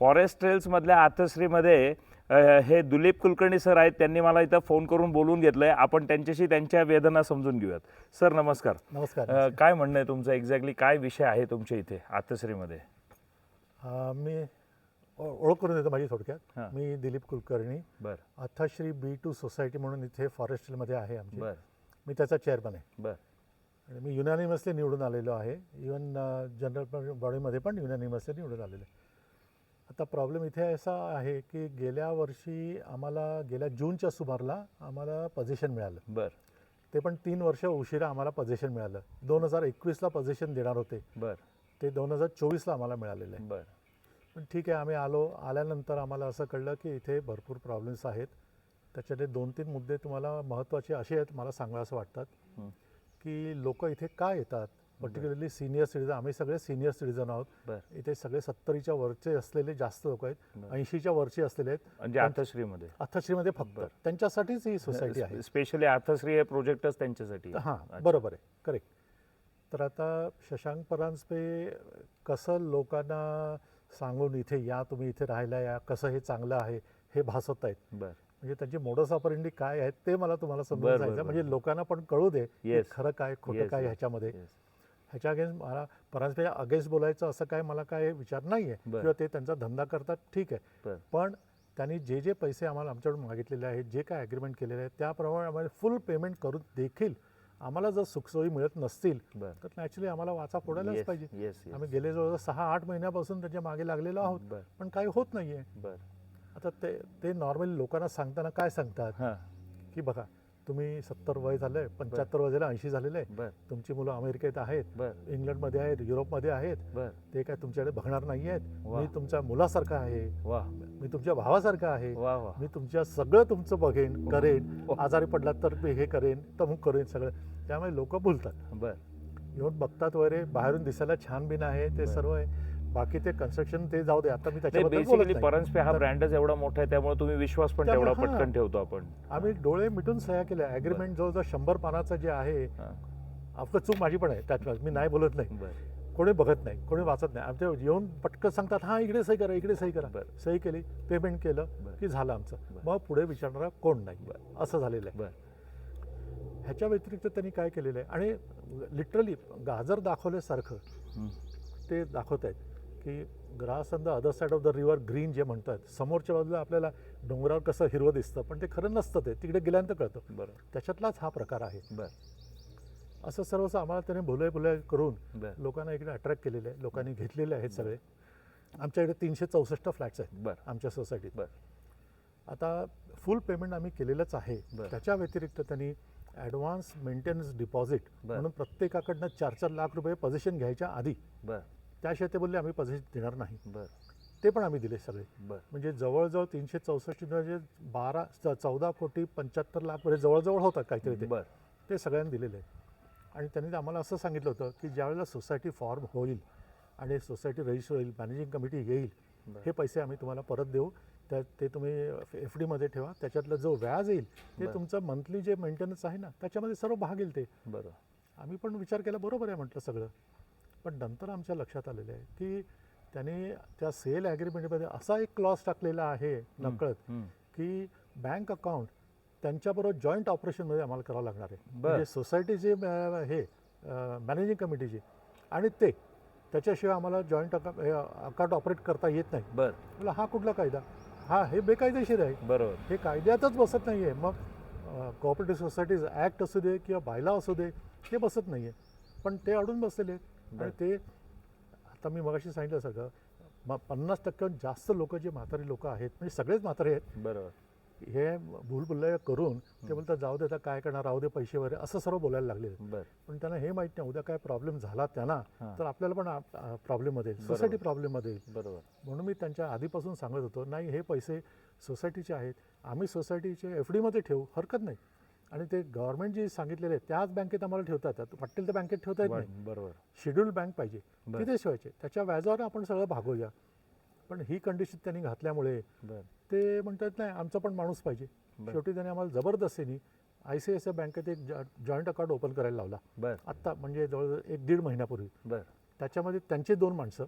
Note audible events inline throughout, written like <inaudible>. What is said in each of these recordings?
Forest ट्रेल्समधल्या आथश्रीमध्ये अ, हे Duleep Kulkarni sir आहेत त्यांनी मला इथं फोन करून बोलवून घेतलंय. आपण त्यांच्याशी त्यांच्या वेदना समजून घेऊयात. सर नमस्कार. नमस्कार काय म्हणणं आहे तुमचं? एक्झॅक्टली काय विषय आहे तुमच्या इथे आथश्रीमध्ये अं, मी ओळख करून देतो माझी. थोडक्यात. मी दिलीप कुलकर्णी बर. अथश्री बी टू सोसायटी म्हणून इथे फॉरेस्टमध्ये आहे आमची. बर. मी त्याचा चेअरमन आहे. बर. आणि मी युनानिमसली निवडून आलेलो आहे. इवन जनरल बॉडीमध्ये पण युनानिमसली निवडून आलेलो आहे. आता प्रॉब्लेम इथे असा आहे की गेल्या वर्षी आम्हाला गेल्या जूनच्या सुमारला आम्हाला पोझिशन मिळालं. बर. ते पण तीन वर्ष उशिरा आम्हाला पोझिशन मिळालं. दोन हजार एकवीसला पोझिशन देणार होते. बर. ते दोन हजार चोवीसला आम्हाला मिळालेलं आहे. बर. पण ठीक आहे आम्ही आलो. आल्यानंतर आम्हाला असं कळलं की इथे भरपूर प्रॉब्लेम्स आहेत. त्याच्यातले दोन तीन मुद्दे तुम्हाला महत्त्वाचे असे आहेत मला सांगा असं वाटतात. हं. की लोक इथे का येतात? पर्टिक्युलरली सिनियर सिटीजन आम्ही सगळे सिनियर सिटीजन आहोत. बर. इथे सगळे सत्तरीच्या वरचे असलेले जास्त लोक आहेत. बरं. ऐंशीच्या वरचे असलेले आहेत. म्हणजे आथश्रीमध्ये अथश्रीमध्ये फक्त. बरं. त्यांच्यासाठीच ही सोसायटी आहे. स्पेशली आथश्री हे प्रोजेक्टच त्यांच्यासाठी आहे. हां अच्छा. बरोबर आहे. करेक्ट तर आता शशांक परांजपे कसं लोकांना सांगून इथे या तुम्ही इथे राहायला या कसं हे चांगलं आहे हे भासवत आहेत? बर. म्हणजे त्यांची मोडस ऑपरेंडी काय आहेत ते मला तुम्हाला समजून बरं, सांगायचं बरं, म्हणजे. लोकांना पण कळू दे की Yes. खरं काय खोटं Yes, काय yes, ह्याच्यामध्ये. Yes. ह्याच्या अगेन्स्ट मला परांजपे अगेन्स्ट बोलायचं असं काय मला काय विचार नाही आहे बरं. किंवा ते त्यांचा धंदा करतात ठीक आहे. बर. पण त्यांनी जे जे पैसे आम्हाला आमच्याकडून मागितलेले आहेत जे काय ॲग्रीमेंट केलेले आहे त्याप्रमाणे आम्हाला फुल पेमेंट करून देखील आम्हाला जर सुखसोयी मिळत नसतील बर. तर नॅचरली आम्हाला वाचा फोडायलाच Yes, पाहिजे. yes, yes. आम्ही गेले जवळ सहा आठ महिन्यापासून त्याच्यामागे लागलेलो आहोत बर. पण काही होत नाही आहे बर. आता ते ते नॉर्मली लोकांना सांगताना काय सांगतात? हां. की बघा तुम्ही सत्तर वय झालंय पंच्याहत्तर वय झालं ऐंशी झालेलं आहे तुमची मुलं अमेरिकेत आहेत बर. इंग्लंडमध्ये आहेत युरोपमध्ये आहेत. बर. ते काय तुमच्याकडे बघणार नाही आहेत. मी तुमच्या मुलासारखा आहे. वा. मी तुमच्या भावासारखा आहे. मी तुमच्या सगळं तुमचं बघेन करेन. आजारी पडलात तर मी हे करेन तमुक करेन सगळं. त्यामुळे लोक बोलतात. बर. येऊन बघतात वगैरे बाहेरून दिसायला छान बिन आहे ते. सर्व आहे. बाकी ते कन्स्ट्रक्शन ते जाऊ दे आता मी त्याच्याबद्दल बोलत बेसिकली नाही. परन्सपे हा ब्रँडच एवढा मोठा आहे त्यामुळे तुम्ही विश्वास पण तेवढा. पटकन ठेवतो आपण आम्ही डोळे मिटून सह्या केल्या ॲग्रीमेंट जवळजवळ शंभर पानाचं जे आहे. अफकोर्स चूक माझी पण आहे त्यात मी नाही बोलत नाही कोणी बघत नाही कोणी वाचत नाही आमच्या येऊन पटकन सांगतात हां इकडे सही करा इकडे सही करा. सही केली पेमेंट केलं. की झालं आमचं. मग पुढे विचारणारा कोण नाही. असं झालेलं आहे ह्याच्या व्यतिरिक्त त्यांनी काय केलेलं आहे आणि लिटरली गाजर दाखवल्यासारखं. ते दाखवत आहेत की grass on the other side of the river green जे म्हणतात समोरच्या बाजूला आपल्याला डोंगरावर कसं हिरवं दिसतं पण ते खरं नसतं ते तिकडे गेल्यानंतर कळतं. बर. त्याच्यातलाच हा प्रकार आहे. बर. असं सर्वच आम्हाला त्याने भुलय भुलय करून लोकांना इकडे अट्रॅक्ट केलेले आहे लोकांनी घेतलेले आहेत सगळे. आमच्याकडे तीनशे चौसष्ट फ्लॅट्स आहेत बर. आमच्या सोसायटीत बर. आता फुल पेमेंट आम्ही केलेलंच आहे. त्याच्या व्यतिरिक्त त्यांनी ॲडव्हान्स मेंटेनन्स डिपॉझिट. म्हणून प्रत्येकाकडनं चार चार लाख रुपये पोझिशन घ्यायच्या आधी बर. त्याशिवाय ते बोलले आम्ही पोझिशन देणार नाही. बर. ते पण आम्ही दिले सगळे. बर. म्हणजे जवळजवळ तीनशे चौसष्ट म्हणजे बारा च- चौदा कोटी पंच्याहत्तर लाख म्हणजे जवळजवळ होतात काहीतरी ते. बर. ते सगळ्यांनी दिलेलं आहे आणि त्यांनी आम्हाला असं सांगितलं होतं की ज्यावेळेला सोसायटी फॉर्म होईल आणि सोसायटी रजिस्टर होईल मॅनेजिंग कमिटी येईल. हे पैसे आम्ही तुम्हाला परत देऊ. त्या ते तुम्ही एफ डीमध्ये ठेवा. त्याच्यातलं जो व्याज येईल ते. तुमचं मंथली जे मेंटेनन्स आहे ना त्याच्यामध्ये सर्व भाग येईल ते. बर. आम्ही पण विचार केला बरोबर आहे म्हटलं सगळं. पण नंतर आमच्या लक्षात आलेलं आहे की त्यांनी त्या सेल ॲग्रीमेंटमध्ये असा एक क्लॉज टाकलेला आहे नकळत हं. की बँक अकाउंट त्यांच्याबरोबर जॉईंट ऑपरेशनमध्ये आम्हाला करावं लागणार आहे. म्हणजे सोसायटीचे अं, हे मॅनेजिंग कमिटीचे आणि ते त्याच्याशिवाय आम्हाला जॉईंट अकाउंट ऑपरेट करता येत नाही. बर. मला हा कुठला कायदा? हा हे बेकायदेशीर आहे. बरोबर. हे कायद्यातच बसत नाही आहे मग कोऑपरेटिव्ह सोसायटीज ॲक्ट असू दे किंवा बायला असू दे ते बसत नाही आहे पण ते अडून बसलेले आहेत. आणि ते आता मी मगाशी सांगितलं सगळं म पन्नास टक्क्याहून जास्त लोक जे म्हातारी लोक आहेत म्हणजे सगळेच म्हातारे आहेत बरोबर. हे भूलभुलैया करून ते बोलतात जाऊ दे आता काय करणार राहू दे पैसे वगैरे असं सर्व बोलायला लागले बर. पण त्यांना हे माहीत नाही उद्या काय प्रॉब्लेम झाला त्यांना. तर आपल्याला पण प्रॉब्लेममध्ये येईल सोसायटी प्रॉब्लेममध्ये येईल. बरोबर. म्हणून मी त्यांच्या आधीपासून सांगत होतो नाही हे पैसे सोसायटीचे आहेत आम्ही सोसायटीचे एफ डीमध्ये ठेवू हरकत नाही. आणि ते गव्हर्नमेंट जे सांगितलेले आहे त्याच बँकेत आम्हाला ठेवता येतात वाटेल तर बँकेत ठेवता येत नाही. बरोबर. शेड्यूल्ड बँक पाहिजे. बरं. तिथे शिवायचे त्याच्या व्याजावर आपण सगळं भागवूया. पण ही कंडिशन त्यांनी घातल्यामुळे बर. ते म्हणतात नाही आमचा पण माणूस पाहिजे. शेवटी त्यांनी आम्हाला जबरदस्तीने I C I C I बँकेत एक जॉईंट अकाउंट ओपन करायला लावला. आत्ता म्हणजे जवळजवळ एक दीड महिन्यापूर्वी. बर. त्याच्यामध्ये त्यांचे दोन माणसं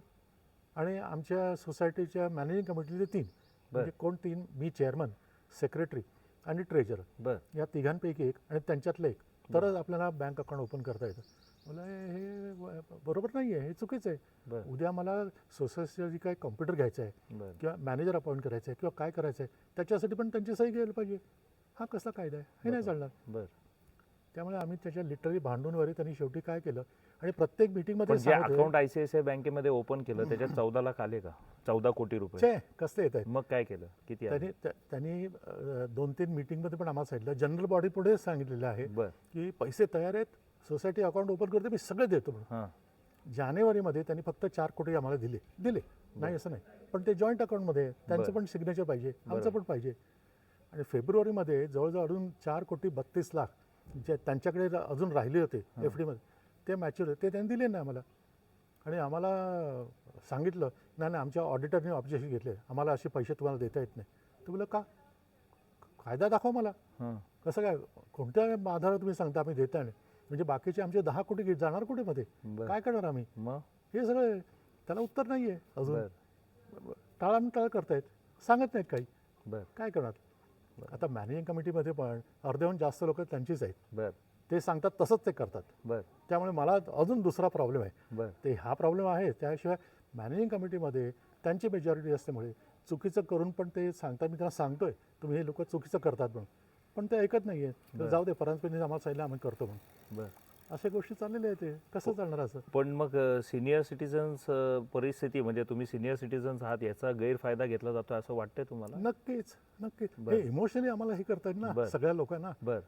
आणि आमच्या सोसायटीच्या मॅनेजिंग कमिटीचे तीन. म्हणजे कोण तीन? मी चेअरमन सेक्रेटरी आणि ट्रेजर. बर. या तिघांपैकी एक आणि त्यांच्यातलं एक. तरच आपल्याला बँक अकाउंट ओपन करता येतं. मला हे बरोबर नाही आहे हे चुकीचं आहे. बर. उद्या मला सोसायटीचं जे काय कॉम्प्युटर घ्यायचं आहे किंवा मॅनेजर अपॉइंट करायचं आहे किंवा काय करायचं आहे त्याच्यासाठी पण त्यांची सही घ्यायला पाहिजे. हा कसला कायदा आहे? हे नाही चालणार. बर. त्यामुळे आम्ही त्याच्या लिटरली भांडून वगैरे त्यांनी शेवटी काय केलं? आणि प्रत्येक मीटिंगमध्ये पण जे अकाउंट आयसीआयसीआय बँकेमध्ये ओपन केलं त्याच्यात चौदा लाख आले का? चौदा कोटी रुपये. छे कसले येत आहेत मग काय केलं? किती आले? त्यांनी त्या- त्यांनी अं, दोन तीन मीटिंगमध्ये पण आम्हाला सांगितलं. जनरल बॉडी पुढे सांगितलेलं आहे बर. की पैसे तयार आहेत सोसायटी अकाउंट ओपन करते मी सगळे देतो म्हणून. हां. जानेवारीमध्ये त्यांनी फक्त चार कोटी आम्हाला दिले. दिले. नाही असं नाही. पण ते जॉईंट अकाउंटमध्ये आहे. त्यांचं बरं. पण सिग्नेचर पाहिजे आमचं. पण पाहिजे. आणि फेब्रुवारीमध्ये जवळजवळ अजून चार कोटी बत्तीस लाख जे त्यांच्याकडे रा- अजून राहिले होते एफ डीमध्ये ते मॅच्युअर ते त्यांनी दिले नाही आम्हाला. आणि आम्हाला सांगितलं नाही नाही आमच्या ऑडिटरने ऑब्जेक्शन घेतले. आम्हाला असे पैसे तुम्हाला देता येत नाही. तर बोला का? कायदा दाखवा मला. हां. कसं काय? कोणत्या आधारावर तुम्ही सांगता आम्ही देता नाही. म्हणजे बाकीचे आमचे दहा कोटी जाणार कुठे मध्ये काय करणार आम्ही? हे सगळं त्याला उत्तर नाही आहे अजून. बर. टाळाटाळ करतायत. सांगत नाहीत काही. काय करणार? आता मॅनेजिंग कमिटीमध्ये पण अर्ध्याहून जास्त लोक त्यांचीच आहेत. बर. ते सांगतात तसंच ते करतात. बर. त्यामुळे मला अजून दुसरा प्रॉब्लेम आहे. बर. ते हा प्रॉब्लेम आहे त्याशिवाय मॅनेजिंग कमिटीमध्ये त्यांची मेजॉरिटी असल्यामुळे चुकीचं करून पण ते सांगतात. मी त्यांना सांगतोय तुम्ही हे लोक चुकीचं करतात म्हणून. पण ते ऐकत नाही आहे. जाऊ दे परांजपेने आम्हाला सांगितलं आम्ही करतो म्हणून. बर. अशा गोष्टी चाललेल्या आहेत ते. कसं चालणार असं? पण मग सिनियर सिटीजन्स परिस्थिती म्हणजे तुम्ही सिनियर सिटीजन्स आहात याचा गैरफायदा घेतला जातो असं वाटतंय तुम्हाला? नक्कीच नक्कीच. बरं. इमोशनली आम्हाला हे करतायत ना. सगळ्या लोकांना. बर.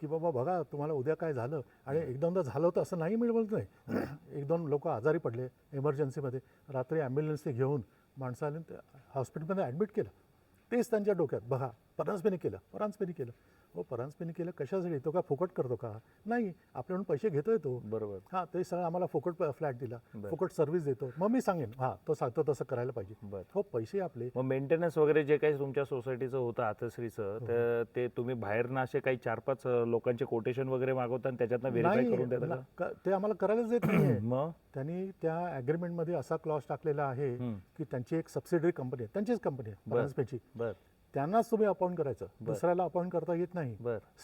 की बाबा बघा तुम्हाला उद्या काय झालं? आणि एक दोनदा झालं होतं असं नाही मिळवलं नाही. <clears throat> एक दोन लोक आजारी पडले एमर्जन्सीमध्ये रात्री ॲम्ब्युलन्सने घेऊन माणसाने हॉस्पिटलमध्ये ॲडमिट केलं. तेच त्यांच्या डोक्यात. बघा परांजपेने केलं परांजपेने केलं. हो परांजपेने केलं कशासाठी? तो का फुकट करतो का? नाही आपल्याकडून पैसे घेतोय तो. बरोबर. हां ते सगळं आम्हाला फुकट फ्लॅट दिला. फुकट सर्व्हिस देतो. मग मी सांगेन. हां तो सांगतो तसं करायला पाहिजे. बर. हो पैसे आपले. मग मेंटेनन्स वगैरे जे काही तुमच्या सोसायटीचं होतं आतश्रीचं हो. तर ते तुम्ही बाहेरनं असे काही चार पाच लोकांचे कोटेशन वगैरे मागवता आणि त्याच्यातनं व्हेरीफाय नाही करून देता ना, का? क- ते आम्हाला करायलाच देत नाहीये. <clears throat> मग? त्यांनी त्या ॲग्रीमेंटमध्ये असा क्लॉज टाकलेला आहे. की त्यांची एक सबसिडरी कंपनी आहे. त्यांचीच कंपनी आहे. परांजपेची. बर. त्यांनाच तुम्ही अपॉइंट करायचं. दुसऱ्याला अपॉइंट करता येत नाही.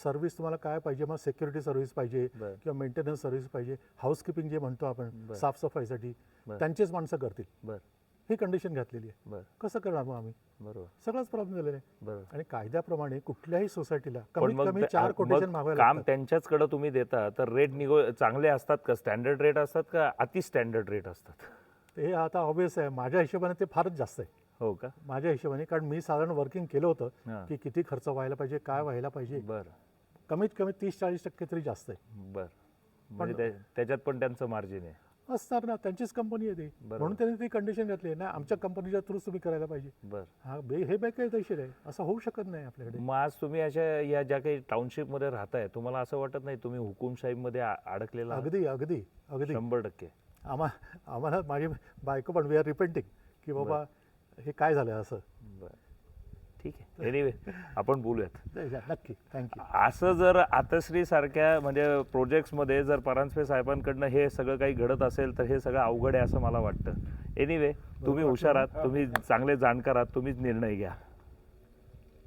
सर्व्हिस तुम्हाला काय पाहिजे? मग सिक्युरिटी सर्व्हिस पाहिजे किंवा मेंटेनन्स सर्व्हिस पाहिजे. हाऊसकीपिंग जे म्हणतो आपण. साफसफाईसाठी. त्यांचेच माणसं करतील. ही कंडिशन घातलेली आहे. कसं करणार मग आम्ही? बरोबर. सगळाच प्रॉब्लेम झालेला आहे. बरोबर. आणि कायद्याप्रमाणे कुठल्याही सोसायटीला कमीत कमी चार कोटेशन मागावे काम त्यांच्याचकडे तुम्ही देता तर रेट निगो चांगले असतात का? स्टँडर्ड रेट असतात का? अति स्टँडर्ड रेट असतात. ते आता ऑब्वियस आहे. माझ्या हिशोबाने ते फारच जास्त आहे. हो का? माझ्या हिशोबाने कारण मी साधारण वर्किंग केलं होतं हां. की किती खर्च व्हायला पाहिजे काय व्हायला पाहिजे. बर. कमीत कमी तीस चाळीस टक्के तरी जास्त आहे. बर. म्हणजे त्या- त्याच्यात पण त्यांचं मार्जिन आहे. असणार ना त्यांचीच कंपनी आहे ती. म्हणून त्यांनी ती कंडिशन घातली आहे ना आमच्या कंपनीच्या थ्रू तुम्ही करायला पाहिजे. बर. हा बे हे बेकायदेशीर आहे. असं होऊ शकत नाही आपल्याकडे. मग आज तुम्ही अशा या ज्या काही टाउनशिपमध्ये राहताय तुम्हाला असं वाटत नाही तुम्ही हुकुमशाहीमध्ये अडकलेला? अगदी अगदी अगदी. शंभर टक्के. आम्हा आम्हाला माझी बायको पण वी आर रिपेंटिंग की बाबा हे काय झालं असं? बर. ठीक आहे. एनिवे आपण बोलूयात. नक्की. थँक्यू असं जर आतश्री सारख्या म्हणजे प्रोजेक्ट्समध्ये जर परांजपे साहेबांकडनं हे सगळं काही घडत असेल तर हे सगळं अवघड आहे असं मला वाटतं. एनिवे तुम्ही हुशार आहात. तुम्ही चांगले जाणकार आहात. तुम्हीच निर्णय घ्या.